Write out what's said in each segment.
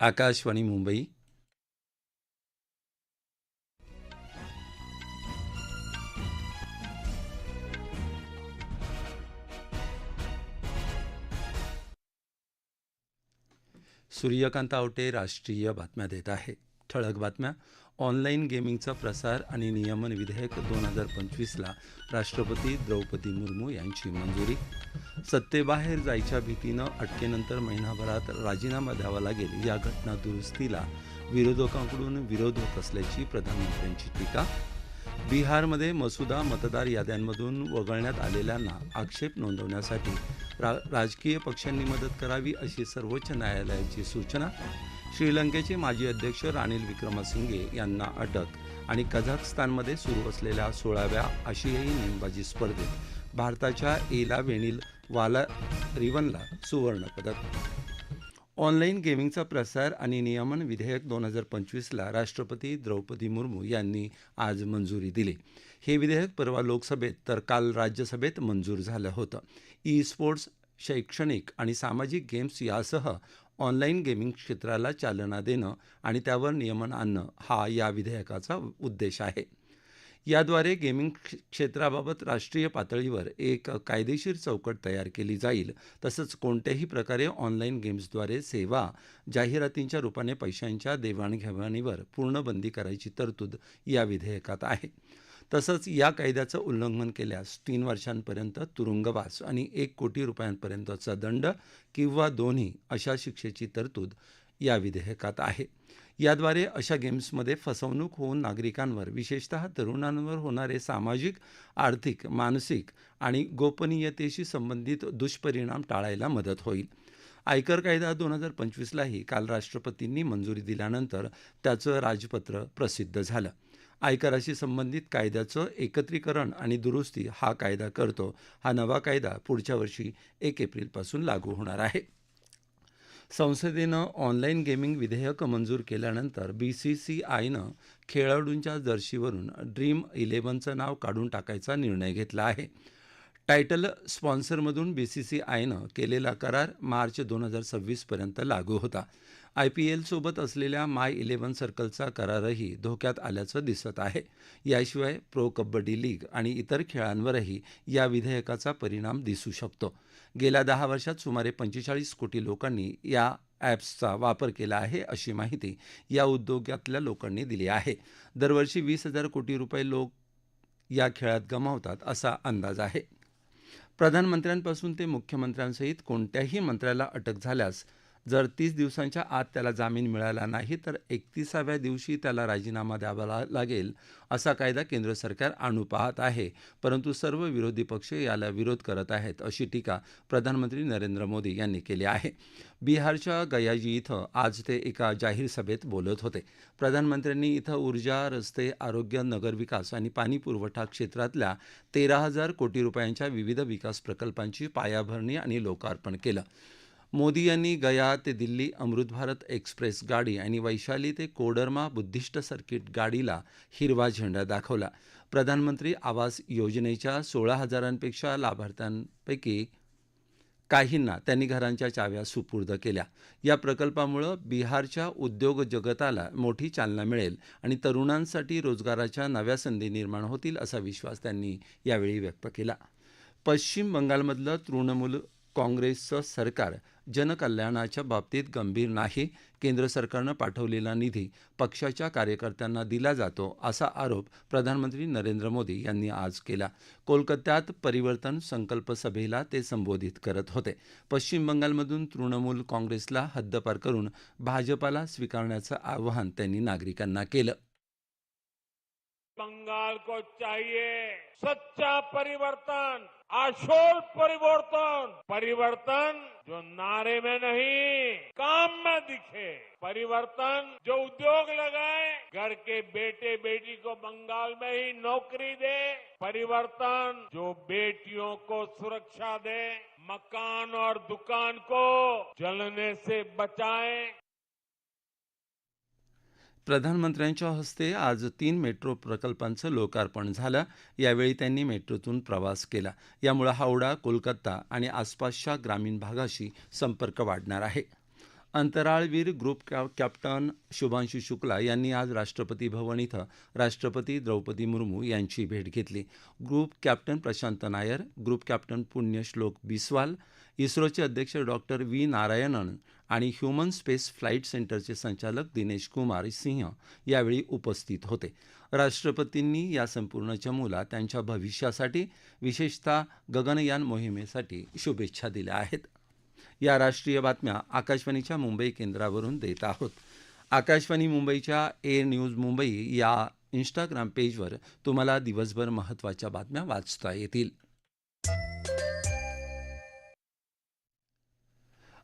आकाशवाणी मुंबई. सूर्यकांत आवटे राष्ट्रीय बातम्या देत आहे ठळक बातम्या. ऑनलाईन गेमिंगचा प्रसार आणि नियमन विधेयक दोन हजार पंचवीसला राष्ट्रपती द्रौपदी मुर्मू यांची मंजुरी. सत्तेबाहेर जायच्या भीतीनं अटकेनंतर महिनाभरात राजीनामा द्यावा लागेल या घटना दुरुस्तीला विरोधकांकडून विरोध होत असल्याची प्रधानमंत्र्यांची टीका. बिहारमध्ये मसुदा मतदार याद्यांमधून वगळण्यात आलेल्यांना आक्षेप नोंदवण्यासाठी रा राजकीय पक्षांनी मदत करावी अशी सर्वोच्च न्यायालयाची सूचना. श्रीलंकेचे माजी अध्यक्ष रानिल विक्रमसिंगे यांना अटक आणि कझाकस्तानमध्ये सुरू असलेल्या सोळाव्या आशियाई नेमबाजी स्पर्धेत भारताच्या एला वेणील वाला रिवनला सुवर्णपदक ऑनलाईन गेमिंगचा प्रसार आणि नियमन विधेयक दोन हजार पंचवीसला राष्ट्रपती द्रौपदी मुर्मू यांनी आज मंजुरी दिली. हे विधेयक परवा लोकसभेत तर काल राज्यसभेत मंजूर झालं होतं. ई स्पोर्ट्स शैक्षणिक आणि सामाजिक गेम्स यासह ऑनलाईन गेमिंग क्षेत्राला चालना देणं आणि त्यावर नियमन आणणं हा या विधेयकाचा उद्देश आहे. याद्वारे गेमिंग क्षेत्राबाबत राष्ट्रीय पातळीवर एक कायदेशीर चौकट तयार केली जाईल. तसंच कोणत्याही प्रकारे ऑनलाईन गेम्सद्वारे सेवा जाहिरातींच्या रूपाने पैशांच्या देवाणघेवाणीवर पूर्ण बंदी करायची तरतूद या विधेयकात आहे. तसंच या कायद्याचं उल्लंघन केल्यास तीन वर्षांपर्यंत तुरुंगवास आणि एक कोटी रुपयांपर्यंतचा दंड किंवा दोन्ही अशा शिक्षेची तरतूद या विधेयकात आहे. याद्वारे अशा गेम्समध्ये फसवणूक होऊन नागरिकांवर विशेषतः तरुणांवर होणारे सामाजिक आर्थिक मानसिक आणि गोपनीयतेशी संबंधित दुष्परिणाम टाळायला मदत होईल. आयकर कायदा दोन हजार पंचवीसलाही काल राष्ट्रपतींनी मंजुरी दिल्यानंतर त्याचं राजपत्र प्रसिद्ध झालं. आयकराशी संबंधित कायद्याचं एकत्रीकरण आणि दुरुस्ती हा कायदा करतो. हा नवा कायदा पुढच्या वर्षी एक एप्रिलपासून लागू होणार आहे. संसदेनं ऑनलाईन गेमिंग विधेयक मंजूर केल्यानंतर बी सी सी आयनं खेळाडूंच्या जर्शीवरून ड्रीम इलेव्हनचं नाव काढून टाकायचा निर्णय घेतला आहे. टायटल स्पॉन्सरमधून बी सी सी आयनं केलेला करार मार्च दोन हजार सव्वीसपर्यंत लागू होता. आय पी एलसोबत असलेल्या माय इलेव्हन सर्कलचा करारही धोक्यात आल्याचं दिसत आहे. याशिवाय प्रो कबड्डी लीग आणि इतर खेळांवरही या विधेयकाचा परिणाम दिसू शकतो. गेल्या दहा वर्षात सुमारे पंचेचाळीस कोटी लोकांनी या ॲप्सचा वापर केला आहे अशी माहिती या उद्योगातल्या लोकांनी दिली आहे. दरवर्षी वीस हजार कोटी रुपये लोक या खेळात गमावतात असा अंदाज आहे. प्रधानमंत्र्यांपासून ते मुख्यमंत्र्यांसहित कोणत्याही मंत्र्याला अटक झाल्यास जर तीस दिवसांच्या आत त्याला जामीन मिळाला नाही तर एकतीसाव्या दिवशी त्याला राजीनामा द्यावा लागेल असा कायदा केंद्र सरकार आणू पाहत आहे. परंतु सर्व विरोधी पक्ष याला विरोध करत आहेत अशी टीका प्रधानमंत्री नरेंद्र मोदी यांनी केली आहे. बिहारच्या गयाजी इथं आज ते एका जाहीर सभेत बोलत होते. प्रधानमंत्र्यांनी इथं ऊर्जा रस्ते आरोग्य नगरविकास आणि पाणी पुरवठा क्षेत्रातल्या तेरा हजार कोटी रुपयांच्या विविध विकास प्रकल्पांची पायाभरणी आणि लोकार्पण केलं. मोदी यांनी गया ते दिल्ली अमृत भारत एक्सप्रेस गाडी आणि वैशाली ते कोडरमा बुद्धिस्ट सर्किट गाडीला हिरवा झेंडा दाखवला. प्रधानमंत्री आवास योजनेच्या सोळा हजारांपेक्षा लाभार्थ्यांपैकी काहींना त्यांनी घरांच्या चाव्या सुपूर्द केल्या. या प्रकल्पामुळं बिहारच्या उद्योग जगताला मोठी चालना मिळेल आणि तरुणांसाठी रोजगाराच्या नव्या संधी निर्माण होतील असा विश्वास त्यांनी यावेळी व्यक्त केला. पश्चिम बंगालमधलं तृणमूल काँग्रेसचं सरकार जनकल्याणाच्या बाबतीत गंभीर नाही केंद्र सरकारनं पाठवलेला निधी पक्षाच्या कार्यकर्त्यांना दिला जातो असा आरोप प्रधानमंत्री नरेंद्र मोदी यांनी आज केला. कोलकात्यात परिवर्तन संकल्प सभेला ते संबोधित करत होते. पश्चिम बंगालमधून तृणमूल काँग्रेसला हद्दपार करून भाजपाला स्वीकारण्याचं आवाहन त्यांनी नागरिकांना केलं. बंगाल को चाहिए सच्चा परिवर्तन। आशोल परिवर्तन। परिवर्तन जो नारे में नहीं, काम में दिखे। परिवर्तन जो उद्योग लगाए, घर के बेटे बेटी को बंगाल में ही नौकरी दे। परिवर्तन जो बेटियों को सुरक्षा दे, मकान और दुकान को जलने से बचाए। प्रधानमंत्र्यांच्या हस्ते आज तीन मेट्रो प्रकल्पांचं लोकार्पण झालं. यावेळी त्यांनी मेट्रोतून प्रवास केला. यामुळे हावडा कोलकाता आणि आसपासच्या ग्रामीण भागाशी संपर्क वाढणार आहे. अंतराळवीर ग्रुप कॅ कॅप्टन शुभांशु शुक्ला यांनी आज राष्ट्रपती भवन इथं राष्ट्रपती द्रौपदी मुर्मू यांची भेट घेतली. Group captain Prashant Nair group captain Punyashlok Biswal इस्रोचे अध्यक्ष डॉक्टर व्ही नारायणन आणि ह्युमन स्पेस फ्लाईट सेंटरचे संचालक दिनेश कुमार सिंह यावेळी उपस्थित होते. राष्ट्रपतींनी या संपूर्ण चमूला त्यांच्या भविष्यासाठी विशेषतः गगनयान मोहिमेसाठी शुभेच्छा दिल्या आहेत. या राष्ट्रीय बातम्या आकाशवाणीच्या मुंबई केंद्रावरून देत आहोत. आकाशवाणी मुंबईच्या ए न्यूज मुंबई या इंस्टाग्राम पेजवर तुम्हाला दिवसभर महत्त्वाच्या बातम्या वाचता येतील.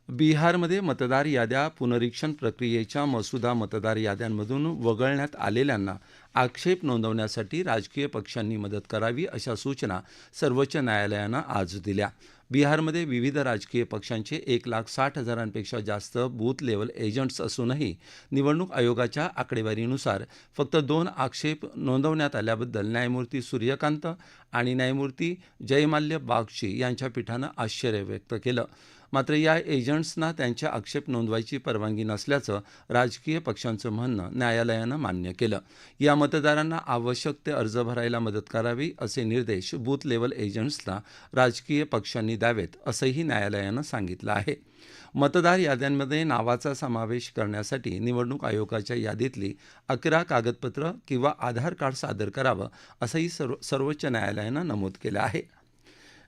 बिहारमध्ये मतदार याद्या पुनरीक्षण प्रक्रियेच्या मसुदा मतदार याद्यांमधून वगळण्यात आलेल्यांना आक्षेप नोंदवण्यासाठी राजकीय पक्षांनी मदत करावी अशा सूचना सर्वोच्च न्यायालयानं आज दिल्या. बिहारमध्ये विविध राजकीय पक्षांचे एक लाख साठ हजारांपेक्षा जास्त बूथ लेवल एजंट्स असूनही निवडणूक आयोगाच्या आकडेवारीनुसार फक्त दोन आक्षेप नोंदवण्यात आल्याबद्दल न्यायमूर्ती सूर्यकांत आणि न्यायमूर्ती जयमाल्य बागची यांच्या पीठानं आश्चर्य व्यक्त केलं. मात्र या एजंट्सना त्यांच्या आक्षेप नोंदवायची परवानगी नसल्याचं राजकीय पक्षांचं म्हणणं न्यायालयानं मान्य केलं. या मतदारांना आवश्यक ते अर्ज भरायला मदत करावी असे निर्देश बूथ लेवल एजंट्सला राजकीय पक्षांनी द्यावेत असंही न्यायालयानं सांगितलं आहे. मतदार याद्यांमध्ये नावाचा समावेश करण्यासाठी निवडणूक आयोगाच्या यादीतली अकरा कागदपत्र किंवा आधार कार्ड सादर करावं असंही सर्व सर्वोच्च न्यायालयानं नमूद केलं आहे.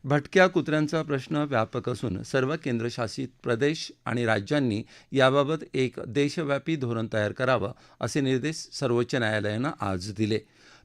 भटक्या कुत्र्यांचा प्रश्न व्यापक असून सर्व केंद्रशासित प्रदेश आणि राज्यांनी याबाबत एक देशव्यापी धोरण तयार करावं असे निर्देश सर्वोच्च न्यायालयानं आज दिले.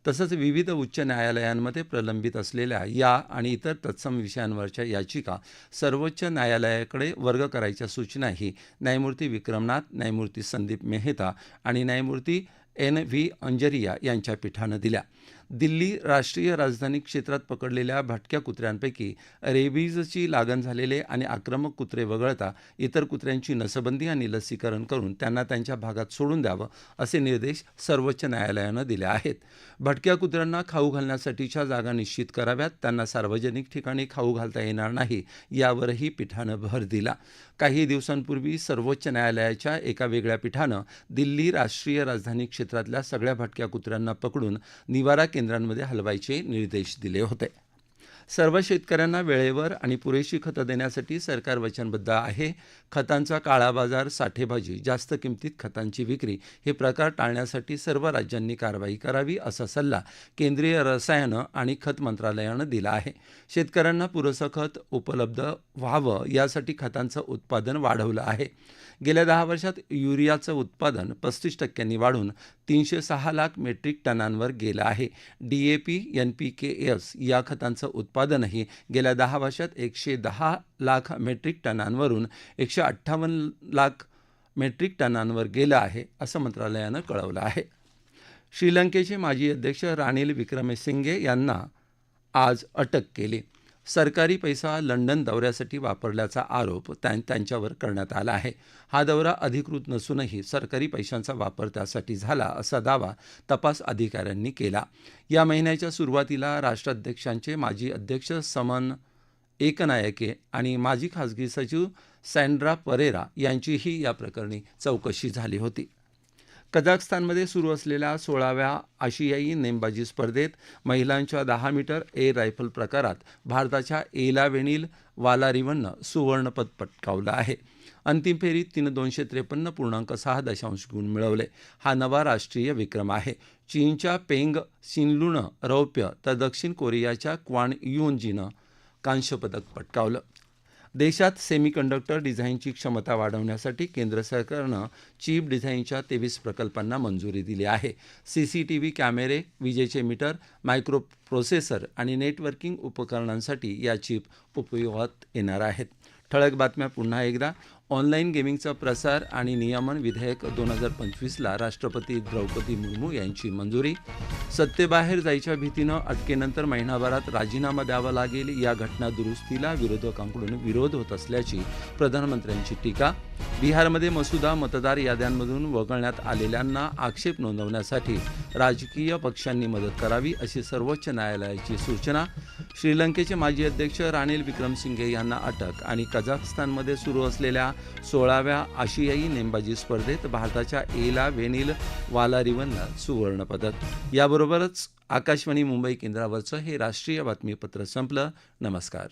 तसंच विविध उच्च न्यायालयांमध्ये प्रलंबित असलेल्या या आणि इतर तत्सम विषयांवरच्या याचिका सर्वोच्च न्यायालयाकडे वर्ग करायच्या सूचनाही न्यायमूर्ती विक्रमनाथ न्यायमूर्ती संदीप मेहता आणि न्यायमूर्ती एन व्ही अंजरिया यांच्या पीठानं दिल्या. दिल्ली राष्ट्रीय राजधानी क्षेत्रात पकडलेल्या भटक्या कुत्र्यांपैकी रेबीजची लागण झालेले आणि आक्रमक कुत्रे वगळता इतर कुत्र्यांची नसबंदी आणि लसीकरण करून त्यांना त्यांच्या भागात सोडून द्यावं असे निर्देश सर्वोच्च न्यायालयानं दिले आहेत. भटक्या कुत्र्यांना खाऊ घालण्यासाठीच्या जागा निश्चित कराव्यात. त्यांना सार्वजनिक ठिकाणी खाऊ घालता येणार नाही यावरही पीठानं भर दिला. काही दिवसांपूर्वी सर्वोच्च न्यायालयाच्या एका वेगळ्या पीठानं दिल्ली राष्ट्रीय राजधानी क्षेत्रातल्या सगळ्या भटक्या कुत्र्यांना पकडून निवारा केंद्रांमध्ये हलवायचे निर्देश दिले होते. सर्व शेतकऱ्यांना वेळेवर आणि पुरेशी खतं देण्यासाठी सरकार वचनबद्ध आहे. खतांचा काळा बाजार साठेबाजी जास्त किमतीत खतांची विक्री हे प्रकार टाळण्यासाठी सर्व राज्यांनी कारवाई करावी असा सल्ला केंद्रीय रसायनं आणि खत मंत्रालयानं दिला आहे. शेतकऱ्यांना पुरेसं खत उपलब्ध व्हावं यासाठी खतांचं उत्पादन वाढवलं आहे. गेल्या दहा वर्षात युरियाचं उत्पादन पस्तीस टक्क्यांनी वाढून तीनशे सहा लाख मेट्रिक टनांवर गेलं आहे. D A P N P K S या खतांचं उत्पादन उत्पादनही गेल्या दहा वर्षात एकशे दहा लाख मेट्रिक टनांवरून एकशे अठ्ठावन्न लाख मेट्रिक टनांवर गेलं आहे असं मंत्रालयानं कळवलं आहे. श्रीलंकेचे माजी अध्यक्ष रानिल विक्रमेसिंगे यांना आज अटक केली. सरकारी पैसा लंडन दौऱ्यासाठी वापरल्याचा आरोप त्यां त्यांच्यावर करण्यात आला आहे. हा दौरा अधिकृत नसूनही सरकारी पैशांचा वापर त्यासाठी झाला असा दावा तपास अधिकाऱ्यांनी केला. या महिन्याच्या सुरुवातीला राष्ट्राध्यक्षांचे माजी अध्यक्ष समन एकनायके आणि माजी खासगी सचिव सँड्रा परेरा यांचीही या प्रकरणी चौकशी झाली होती. कझाकस्तानमध्ये सुरू असलेल्या सोळाव्या आशियाई नेमबाजी स्पर्धेत महिलांच्या दहा मीटर एअर रायफल प्रकारात भारताच्या एला वेणील वालारिवननं सुवर्णपद पटकावलं आहे. अंतिम फेरीत तिनं दोनशे त्रेपन्न पूर्णांक सहा दशांश गुण मिळवले. हा नवा राष्ट्रीय विक्रम आहे. चीनच्या पेंग सिनलूनं रौप्य तर दक्षिण कोरियाच्या क्वान युनजीनं कांस्यपदक पटकावलं. देशात सेमीकंडक्टर डिझाईनची क्षमता वाढवण्यासाठी केंद्र सरकारनं चीप डिझाईनच्या तेवीस प्रकल्पांना मंजुरी दिली आहे. सी सी टी व्ही कॅमेरे विजेचे मीटर मायक्रो प्रोसेसर आणि नेटवर्किंग उपकरणांसाठी या चीप उपयोगात येणार आहेत. ठळक बातम्या पुन्हा एकदा. ऑनलाईन गेमिंगचा प्रसार आणि नियमन विधेयक दोन हजार पंचवीसला राष्ट्रपती द्रौपदी मुर्मू यांची मंजुरी. सत्तेबाहेर जायच्या भीतीनं अटकेनंतर महिनाभरात राजीनामा द्यावा लागेल या घटना दुरुस्तीला विरोधकांकडून विरोध होत असल्याची प्रधानमंत्र्यांची टीका. बिहारमध्ये मसुदा मतदार याद्यांमधून वगळण्यात आलेल्यांना आक्षेप नोंदवण्यासाठी राजकीय पक्षांनी मदत करावी अशी सर्वोच्च न्यायालयाची सूचना. श्रीलंकेचे माजी अध्यक्ष रानिल विक्रमसिंघे यांना अटक आणि कझाकस्तानमध्ये सुरू असलेल्या सोळाव्या आशियाई नेमबाजी स्पर्धेत भारताच्या एला वेनिल वालारिवनला सुवर्णपदक याबरोबरच आकाशवाणी मुंबई केंद्रावरचं हे राष्ट्रीय बातमीपत्र संपलं. नमस्कार.